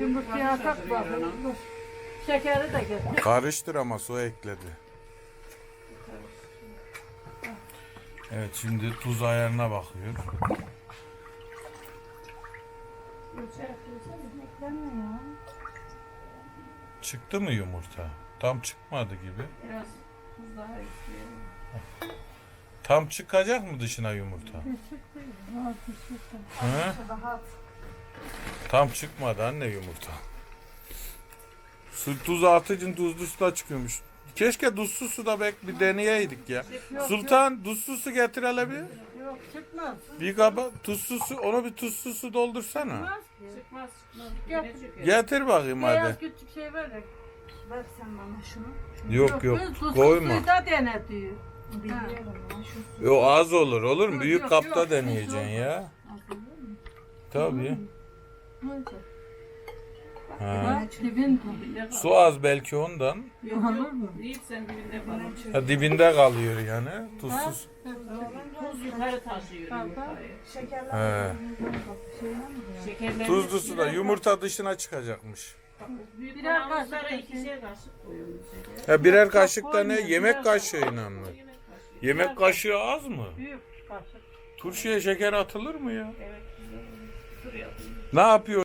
Yumurtaya atak bakalım. Dur. Şekeri de getir. Karıştır ama su ekledi. Evet şimdi tuz ayarına bakıyor. Çıktı mı yumurta? Tam çıkmadı gibi. Biraz tuz daha ekleyelim. Tam çıkacak mı dışına yumurta? Hı? Tam çıkmadı anne yumurta. Su tuz atıcın tuzlu su da çıkıyormuş. Keşke tuzsuz su da bek bir deneyeydik ya. Sultan tuzsuz su getir hele bir. Yok çıkmaz. Bir kaba tuzsuz su, onu bir tuzsuz su doldursana. Çıkmaz ki. Getir bakayım Beyaz hadi. küçük şey de. Ver sen bana şunu. Yok yok tuzsuz koyma. da dene diyor. Su. Yok az olur olur mu? Yok, Büyük yok, kapta yok. deneyeceksin Yok. ya. Tabii. Ha. Su az belki ondan. Yok Olur mu? Dibinde. Ha, dibinde kalıyor yani. Tuzsuz. Tuz yukarı taşıyor. Şekerler He. Şekerlerini Tuzlu suda yumurta dışına çıkacakmış. Birer kaşık ikişer kaşık koyuyoruz şeker. Ha birer kaşık da ne? Yemek kaşığıyla mı? Yemek kaşığı. Yemek kaşığı az mı? büyük kaşık. Turşuya şeker atılır mı ya? Evet. Ne yapıyor?